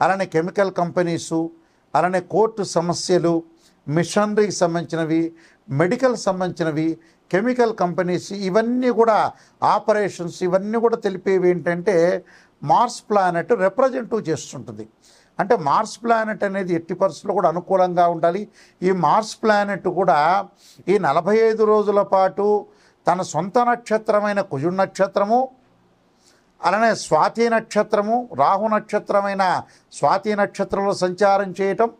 అలానే chemical companies అలానే court సమస్యలు మిషనరీకి సంబంధించినవి మెడికల్ సంబంధించినవి కెమికల్ కంపెనీస్ ఇవన్నీ కూడా ఆపరేషన్స్ ఇవన్నీ కూడా తెలిపేవి ఏంటంటే మార్స్ ప్లానెట్ రిప్రజెంటివ్ చేస్తుంటుంది. అంటే మార్స్ ప్లానెట్ అనేది ఎట్టి పరిస్థితుల్లో కూడా అనుకూలంగా ఉండాలి. ఈ మార్స్ ప్లానెట్ కూడా ఈ నలభై ఐదు రోజుల పాటు తన సొంత నక్షత్రమైన కుజుడు నక్షత్రము అలానే స్వాతి నక్షత్రము రాహు నక్షత్రమైన స్వాతి నక్షత్రంలో సంచారం చేయటం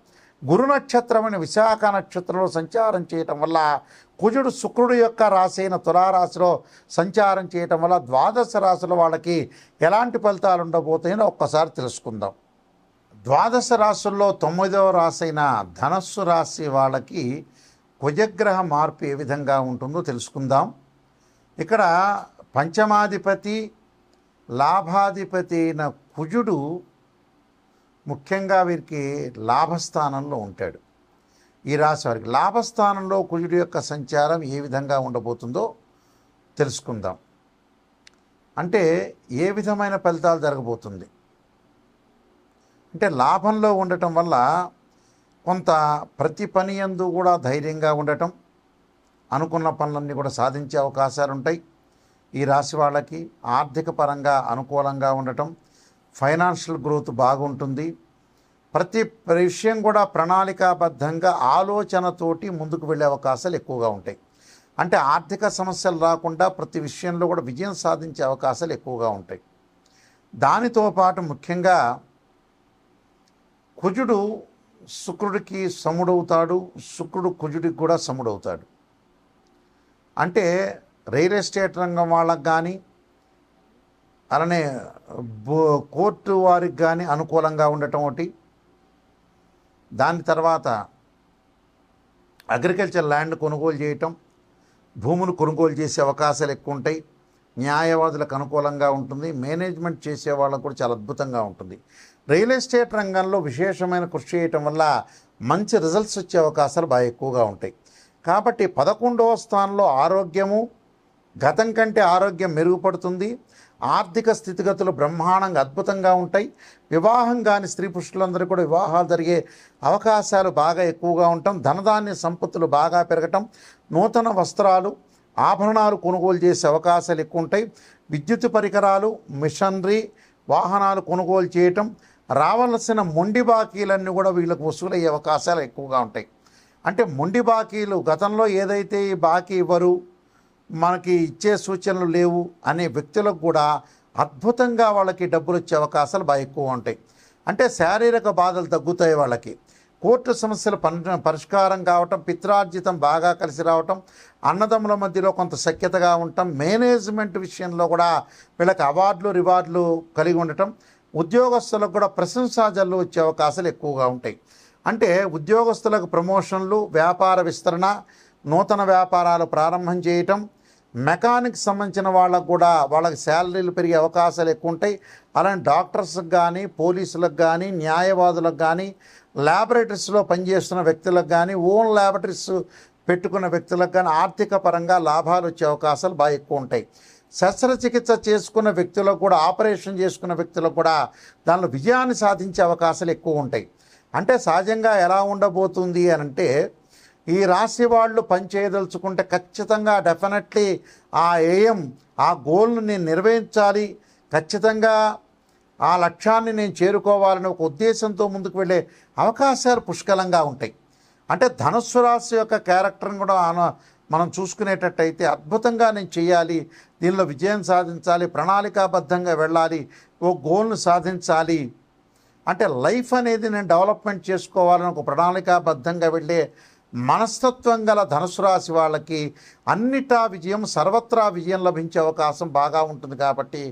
గురు నక్షత్రమైన విశాఖ నక్షత్రంలో సంచారం చేయటం వల్ల కుజుడు శుక్రుడు యొక్క రాశి అయిన తులారాశిలో సంచారం చేయటం వల్ల ద్వాదశ రాశుల వాళ్ళకి ఎలాంటి ఫలితాలు ఉండబోతాయో ఒక్కసారి తెలుసుకుందాం. ద్వాదశ రాశుల్లో తొమ్మిదవ రాశి అయిన ధనస్సు రాశి వాళ్ళకి కుజగ్రహ మార్పు ఏ విధంగా ఉంటుందో తెలుసుకుందాం. ఇక్కడ పంచమాధిపతి లాభాధిపతి అయిన కుజుడు ముఖ్యంగా వీరికి లాభస్థానంలో ఉంటాడు. ఈ రాశి వారికి లాభస్థానంలో కుజుడు యొక్క సంచారం ఏ విధంగా ఉండబోతుందో తెలుసుకుందాం. అంటే ఏ విధమైన ఫలితాలు జరగబోతుంది? అంటే లాభంలో ఉండటం వల్ల కొంత ప్రతి పని యందు కూడా ధైర్యంగా ఉండటం అనుకున్న పనులన్నీ కూడా సాధించే అవకాశాలు ఉంటాయి ఈ రాశి వాళ్ళకి ఆర్థిక పరంగా అనుకూలంగా ఉండటం ఫైనాన్షియల్ గ్రోత్ బాగుంటుంది. ప్రతి విషయం కూడా ప్రణాళికాబద్ధంగా ఆలోచనతోటి ముందుకు వెళ్ళే అవకాశాలు ఎక్కువగా ఉంటాయి. అంటే ఆర్థిక సమస్యలు రాకుండా ప్రతి విషయంలో కూడా విజయం సాధించే అవకాశాలు ఎక్కువగా ఉంటాయి. దానితో పాటు ముఖ్యంగా కుజుడు శుక్రుడికి సముడవుతాడు శుక్రుడు కుజుడికి కూడా సముడవుతాడు. అంటే రియల్ ఎస్టేట్ రంగం వాళ్ళకు కానీ అలానే బో- కోర్టు వారికి కానీ అనుకూలంగా ఉండటం ఒకటి. దాని తర్వాత అగ్రికల్చర్ ల్యాండ్ కొనుగోలు చేయటం భూములు కొనుగోలు చేసే అవకాశాలు ఎక్కువ ఉంటాయి న్యాయవాదులకు అనుకూలంగా ఉంటుంది. మేనేజ్మెంట్ చేసే వాళ్ళకు కూడా చాలా అద్భుతంగా ఉంటుంది. రియల్ ఎస్టేట్ రంగంలో విశేషమైన కృషి చేయటం వల్ల మంచి రిజల్ట్స్ వచ్చే అవకాశాలు బాగా ఎక్కువగా ఉంటాయి. కాబట్టి పదకొండవ స్థానంలో ఆరోగ్యము గతం కంటే ఆరోగ్యం మెరుగుపడుతుంది. ఆర్థిక స్థితిగతులు బ్రహ్మాండంగా అద్భుతంగా ఉంటాయి. వివాహం కాని స్త్రీ పురుషులందరూ కూడా వివాహాలు జరిగే అవకాశాలు బాగా ఎక్కువగా ఉండటం ధనధాన్య సంపత్తులు బాగా పెరగటం నూతన వస్త్రాలు ఆభరణాలు కొనుగోలు చేసే అవకాశాలు ఎక్కువ ఉంటాయి. విద్యుత్ పరికరాలు మిషనరీ వాహనాలు కొనుగోలు చేయటం రావాల్సిన మొండి బాకీలన్నీ కూడా వీళ్ళకు వసూలయ్యే అవకాశాలు ఎక్కువగా ఉంటాయి. అంటే మొండి బాకీలు గతంలో ఏదైతే ఈ బాకీ ఇవ్వరు మనకి ఇచ్చే సూచనలు లేవు అనే వ్యక్తులకు కూడా అద్భుతంగా వాళ్ళకి డబ్బులు వచ్చే అవకాశాలు బాగా ఎక్కువ ఉంటాయి. అంటే శారీరక బాధలు తగ్గుతాయి వాళ్ళకి. కోర్టు సమస్యలు పని పరిష్కారం కావటం పిత్రార్జితం బాగా కలిసి రావటం అన్నదమ్ముల మధ్యలో కొంత సఖ్యతగా ఉండటం మేనేజ్మెంట్ విషయంలో కూడా వీళ్ళకి అవార్డులు రివార్డులు కలిగి ఉండటం ఉద్యోగస్తులకు కూడా ప్రశంసాజల్లు వచ్చే అవకాశాలు ఎక్కువగా ఉంటాయి. అంటే ఉద్యోగస్తులకు ప్రమోషన్లు వ్యాపార విస్తరణ నూతన వ్యాపారాలు ప్రారంభం చేయటం మెకానిక్ సంబంధించిన వాళ్ళకు కూడా వాళ్ళకి శాలరీలు పెరిగే అవకాశాలు ఎక్కువ ఉంటాయి. అలానే డాక్టర్స్కి కానీ పోలీసులకు కానీ న్యాయవాదులకు కానీ ల్యాబొరేటరీస్లో పనిచేస్తున్న వ్యక్తులకు కానీ ఓన్ ల్యాబొరేటరీస్ పెట్టుకున్న వ్యక్తులకు కానీ ఆర్థిక పరంగా లాభాలు వచ్చే అవకాశాలు బాగా ఎక్కువ ఉంటాయి. శస్త్రచికిత్స చేసుకున్న వ్యక్తులకు కూడా ఆపరేషన్ చేసుకున్న వ్యక్తులకు కూడా దానిలో విజయాన్ని సాధించే అవకాశాలు ఎక్కువ ఉంటాయి. అంటే సహజంగా ఎలా ఉండబోతుంది అని అంటే ఈ రాశి వాళ్ళు పనిచేయదలుచుకుంటే ఖచ్చితంగా డెఫినెట్లీ ఆ ఏఎం ఆ గోల్ను నేను నిర్వహించాలి ఖచ్చితంగా ఆ లక్ష్యాన్ని నేను చేరుకోవాలనే ఒక ఉద్దేశంతో ముందుకు వెళ్ళే అవకాశాలు పుష్కలంగా ఉంటాయి. అంటే ధనుస్సు రాశి యొక్క క్యారెక్టర్ని కూడా ఆన- మనం చూసుకునేటట్టయితే అద్భుతంగా నేను చేయాలి. దీనిలో విజయం సాధించాలి. ప్రణాళికాబద్ధంగా వెళ్ళాలి. ఓ గోల్ను సాధించాలి. అంటే లైఫ్ అనేది నేను డెవలప్మెంట్ చేసుకోవాలని ఒక ప్రణాళికాబద్ధంగా వెళ్ళే మనస్తత్వం గల ధనుసు రాశి వాళ్ళకి అన్నిటా విజయం సర్వత్రా విజయం లభించే అవకాశం బాగా ఉంటుంది కాబట్టి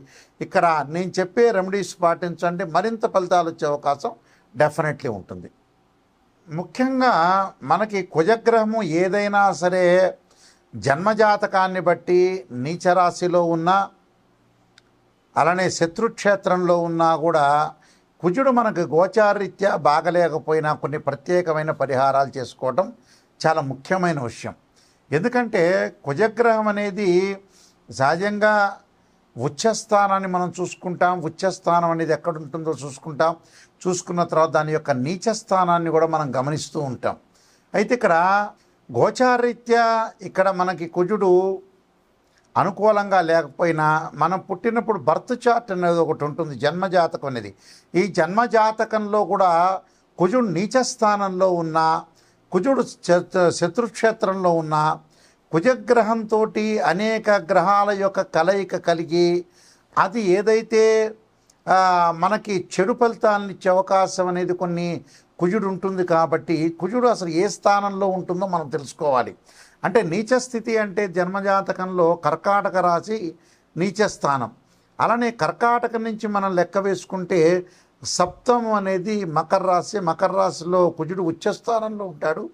ఇక్కడ నేను చెప్పే రెమెడీస్ పాటించండి. మరింత ఫలితాలు వచ్చే అవకాశం డెఫినెట్లీ ఉంటుంది. ముఖ్యంగా మనకి కుజగ్రహము ఏదైనా సరే జన్మజాతకాన్ని బట్టి నీచరాశిలో ఉన్నా అలానే శత్రుక్షేత్రంలో ఉన్నా కూడా కుజుడు మనకు గోచారీత్యా బాగలేకపోయినా కొన్ని ప్రత్యేకమైన పరిహారాలు చేసుకోవటం చాలా ముఖ్యమైన విషయం. ఎందుకంటే కుజగ్రహం అనేది సహజంగా ఉచ్చస్థానాన్ని మనం చూసుకుంటాం. ఉచ్చస్థానం అనేది ఎక్కడ ఉంటుందో చూసుకుంటాం. చూసుకున్న తర్వాత దాని యొక్క నీచస్థానాన్ని కూడా మనం గమనిస్తూ ఉంటాం. అయితే ఇక్కడ గోచారీత్యా ఇక్కడ మనకి కుజుడు అనుకూలంగా లేకపోయినా మనం పుట్టినప్పుడు బర్త్ చార్ట్ అనేది ఒకటి ఉంటుంది జన్మజాతకం అనేది. ఈ జన్మజాతకంలో కూడా కుజుడు నీచస్థానంలో ఉన్న కుజుడు శత్- శత్రుక్షేత్రంలో ఉన్న కుజగ్రహంతో అనేక గ్రహాల యొక్క కలయిక కలిగి అది ఏదైతే మనకి చెడు ఫలితాలను ఇచ్చే అవకాశం అనేది కొన్ని కుజుడు ఉంటుంది కాబట్టి కుజుడు అసలు ఏ స్థానంలో ఉంటుందో మనం తెలుసుకోవాలి. అంటే నీచ స్థితి అంటే జన్మజాతకంలో కర్కాటక రాశి నీచ స్థానం అలానే కర్కాటకం నుంచి మనం లెక్క వేసుకుంటే సప్తమం అనేది మకర రాశి. మకర రాశిలో కుజుడు ఉచ్చస్థానంలో ఉంటాడు.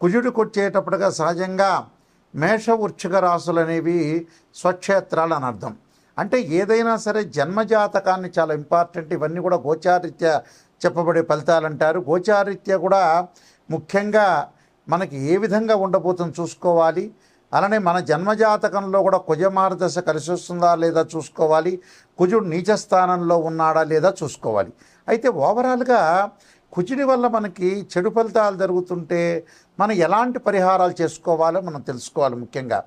కుజుడికి వచ్చేటప్పటిగా సహజంగా మేష వృక్షిక రాశులు అనేవి స్వక్షేత్రాలు అని అర్థం. అంటే ఏదైనా సరే జన్మజాతకాన్ని చాలా ఇంపార్టెంట్. ఇవన్నీ కూడా గోచారీత్యా చెప్పబడే ఫలితాలు అంటారు. గోచారిత్య కూడా ముఖ్యంగా మనకి ఏ విధంగా ఉండబోతుందో చూసుకోవాలి. అలానే మన జన్మజాతకంలో కూడా కుజమార్దశ కలిసి వస్తుందా లేదా చూసుకోవాలి? కుజుడు నీచ స్థానంలో ఉన్నాడా లేదా చూసుకోవాలి? అయితే ఓవరాల్గా కుజుడి వల్ల మనకి చెడు ఫలితాలు జరుగుతుంటే మనం ఎలాంటి పరిహారాలు చేసుకోవాలో మనం తెలుసుకోవాలి ముఖ్యంగా.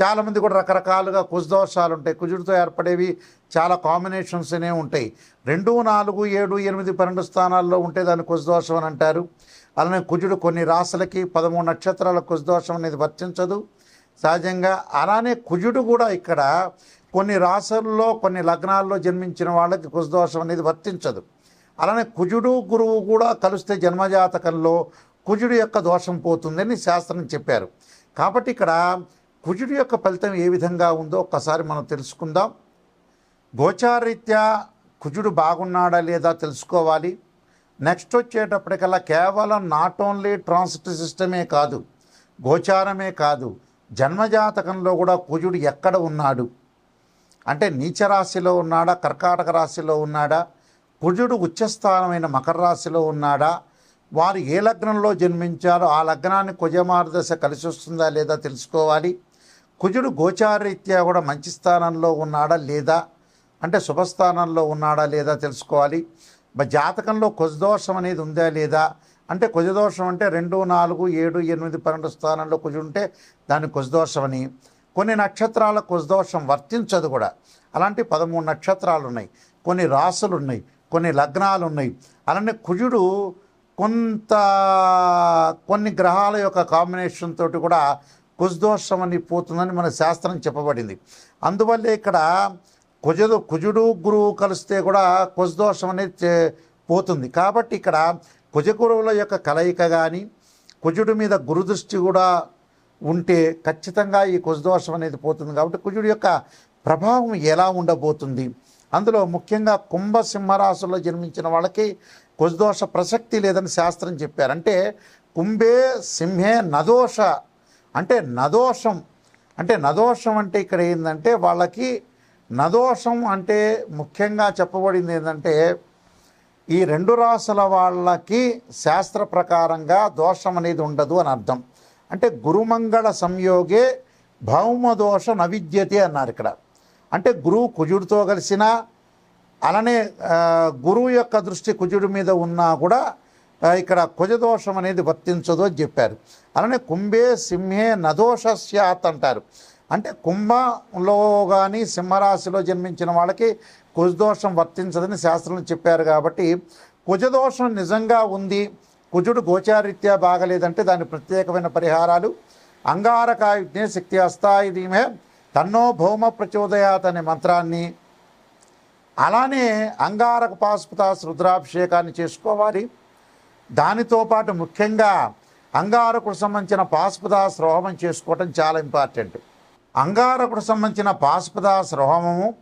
చాలామంది కూడా రకరకాలుగా కుజదోషాలు ఉంటాయి కుజుడితో ఏర్పడేవి చాలా కాంబినేషన్స్ అనే ఉంటాయి. రెండు నాలుగు ఏడు ఎనిమిది పన్నెండు స్థానాల్లో ఉంటే దాన్ని కుజదోషం అని అంటారు. అలానే కుజుడు కొన్ని రాశులకి పదమూడు నక్షత్రాల కుజదోషం అనేది వర్తించదు. సహజంగా అలానే కుజుడు కూడా ఇక్కడ కొన్ని రాసుల్లో కొన్ని లగ్నాల్లో జన్మించిన వాళ్ళకి కుజదోషం అనేది వర్తించదు. అలానే కుజుడు గురువు కూడా కలిస్తే జన్మజాతకంలో కుజుడు యొక్క దోషం పోతుందని శాస్త్రం చెప్పారు. కాబట్టి ఇక్కడ కుజుడు యొక్క ఫలితం ఏ విధంగా ఉందో ఒక్కసారి మనం తెలుసుకుందాం. గోచారీత్యా కుజుడు బాగున్నాడా లేదా తెలుసుకోవాలి. నెక్స్ట్ వచ్చేటప్పటికల్లా కేవలం నాట్ ఓన్లీ ట్రాన్సిట్ సిస్టమే కాదు గోచారమే కాదు. జన్మజాతకంలో కూడా కుజుడు ఎక్కడ ఉన్నాడు? అంటే నీచ రాశిలో ఉన్నాడా? కర్కాటక రాశిలో ఉన్నాడా? కుజుడు ఉచ్చస్థానమైన మకర రాశిలో ఉన్నాడా? వారు ఏ లగ్నంలో జన్మించారో ఆ లగ్నాన్ని కుజమార్దశ కలిసి వస్తుందా లేదా తెలుసుకోవాలి. కుజుడు గోచారరీత్యా కూడా మంచి స్థానంలో ఉన్నాడా లేదా? అంటే శుభస్థానంలో ఉన్నాడా లేదా తెలుసుకోవాలి. జాతకంలో కుజదోషం అనేది ఉందా లేదా? అంటే కుజదోషం అంటే రెండు నాలుగు ఏడు ఎనిమిది పన్నెండు స్థానంలో కుజు ఉంటే దాన్ని కుజదోషం అని కొన్ని నక్షత్రాల కుజదోషం వర్తించదు కూడా. అలాంటి పదమూడు నక్షత్రాలు ఉన్నాయి కొన్ని రాసులు ఉన్నాయి కొన్ని లగ్నాలు ఉన్నాయి అలానే కుజుడు కొంత కొన్ని గ్రహాల యొక్క కాంబినేషన్ తోటి కూడా కుజదోషం అని పోతుందని మన శాస్త్రం చెప్పబడింది. అందువల్లే ఇక్కడ కుజదు కుజుడు గురువు కలిస్తే కూడా కుజదోషం అనేది చే- పోతుంది. కాబట్టి ఇక్కడ కుజగురువుల యొక్క కలయిక కానీ కుజుడి మీద గురుదృష్టి కూడా ఉంటే ఖచ్చితంగా ఈ కుజదోషం అనేది పోతుంది. కాబట్టి కుజుడి యొక్క ప్రభావం ఎలా ఉండబోతుంది? అందులో ముఖ్యంగా కుంభ సింహరాశుల్లో జన్మించిన వాళ్ళకి కుజదోష ప్రసక్తి లేదని శాస్త్రం చెప్పారు. అంటే కుంభే సింహే నదోష. అంటే నదోషం. అంటే నదోషం అంటే ఇక్కడ ఏంటంటే వాళ్ళకి నదోషం అంటే ముఖ్యంగా చెప్పబడింది ఏంటంటే ఈ రెండు రాసుల వాళ్ళకి శాస్త్ర ప్రకారంగా దోషం అనేది ఉండదు అని అర్థం. అంటే గురుమంగళ సంయోగే భౌమదోష నవిద్యతే అన్నారు ఇక్కడ. అంటే గురువు కుజుడితో కలిసిన అలానే గురువు యొక్క దృష్టి కుజుడి మీద ఉన్నా కూడా ఇక్కడ కుజదోషం అనేది వర్తించదు అని చెప్పారు. అలానే కుంభే సింహే నదోష స్యాత్ అంటారు. అంటే కుంభంలో కానీ సింహరాశిలో జన్మించిన వాళ్ళకి కుజదోషం వర్తించదని శాస్త్రం చెప్పారు కాబట్టి కుజదోషం నిజంగా ఉంది కుజుడు గోచారీత్యా బాగలేదంటే దాని ప్రత్యేకమైన పరిహారాలు. అంగారకాయుజ్ఞే శక్తి అస్థాయి తన్నో భౌమ ప్రచోదయాత్ అనే మంత్రాన్ని. అలానే అంగారక పాశుపతాస్ రుద్రాభిషేకాన్ని చేసుకోవాలి. దానితో పాటు ముఖ్యంగా అంగారకుడు సంబంధించిన పాశుపదాస్ రోహమం చేసుకోవటం చాలా ఇంపార్టెంట్. అంగారకుడు సంబంధించిన పాశుపదాస్ రోహమము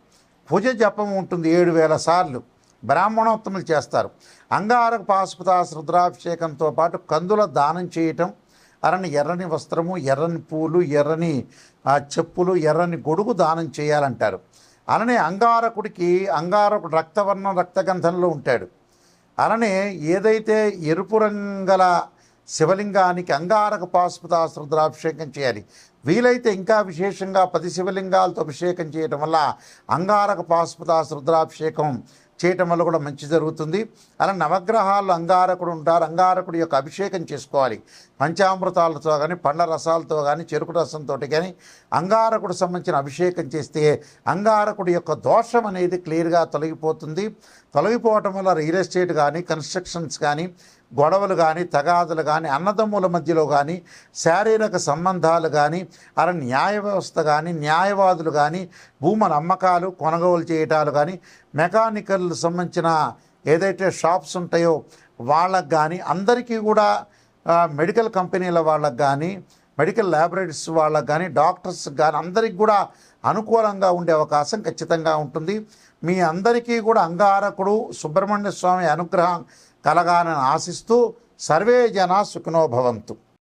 భుజ జపం ఉంటుంది ఏడు వేల సార్లు. బ్రాహ్మణోత్తములు చేస్తారు. అంగారక పాశుపదాస్ రుద్రాభిషేకంతో పాటు కందుల దానం చేయటం అరని ఎర్రని వస్త్రము ఎర్రని పూలు ఎర్రని చెప్పులు ఎర్రని గొడుగు దానం చేయాలంటారు. అలానే అంగారకుడికి అంగారకుడు రక్తవర్ణం రక్తగంధంలో ఉంటాడు. అలానే ఏదైతే ఎరుపు రంగల శివలింగానికి అంగారక పాశుపతాస్ రుద్రాభిషేకం చేయాలి. వీలైతే ఇంకా విశేషంగా పది శివలింగాలతో అభిషేకం చేయటం వల్ల అంగారక పాశుపతాస్ రుద్రాభిషేకం చేయటం వల్ల కూడా మంచి జరుగుతుంది. అలా నవగ్రహాల్లో అంగారకుడు ఉంటారు. అంగారకుడి యొక్క అభిషేకం చేసుకోవాలి. పంచామృతాలతో కానీ పండ్ల రసాలతో కానీ చెరుకు రసంతో కానీ అంగారకుడు సంబంధించిన అభిషేకం చేస్తే అంగారకుడి యొక్క దోషం అనేది క్లియర్గా తొలగిపోతుంది. తొలగిపోవటం వల్ల రియల్ ఎస్టేట్ కానీ కన్స్ట్రక్షన్స్ కానీ గొడవలు కానీ తగాదులు కానీ అన్నదమ్ముల మధ్యలో కానీ శారీరక సంబంధాలు కానీ అలా న్యాయ వ్యవస్థ కానీ న్యాయవాదులు కానీ భూముల అమ్మకాలు కొనుగోలు చేయటాలు కానీ మెకానికల్ సంబంధించిన ఏదైతే షాప్స్ ఉంటాయో వాళ్ళకు కానీ అందరికీ కూడా మెడికల్ కంపెనీల వాళ్ళకు కానీ మెడికల్ ల్యాబొరేటరీస్ వాళ్ళకు కానీ డాక్టర్స్ కానీ అందరికి కూడా అనుకూలంగా ఉండే అవకాశం ఖచ్చితంగా ఉంటుంది. మీ అందరికీ కూడా అంగారకుడు సుబ్రహ్మణ్య స్వామి అనుగ్రహం కలగాలని ఆశిస్తూ సర్వే జన సుఖినోభవంతు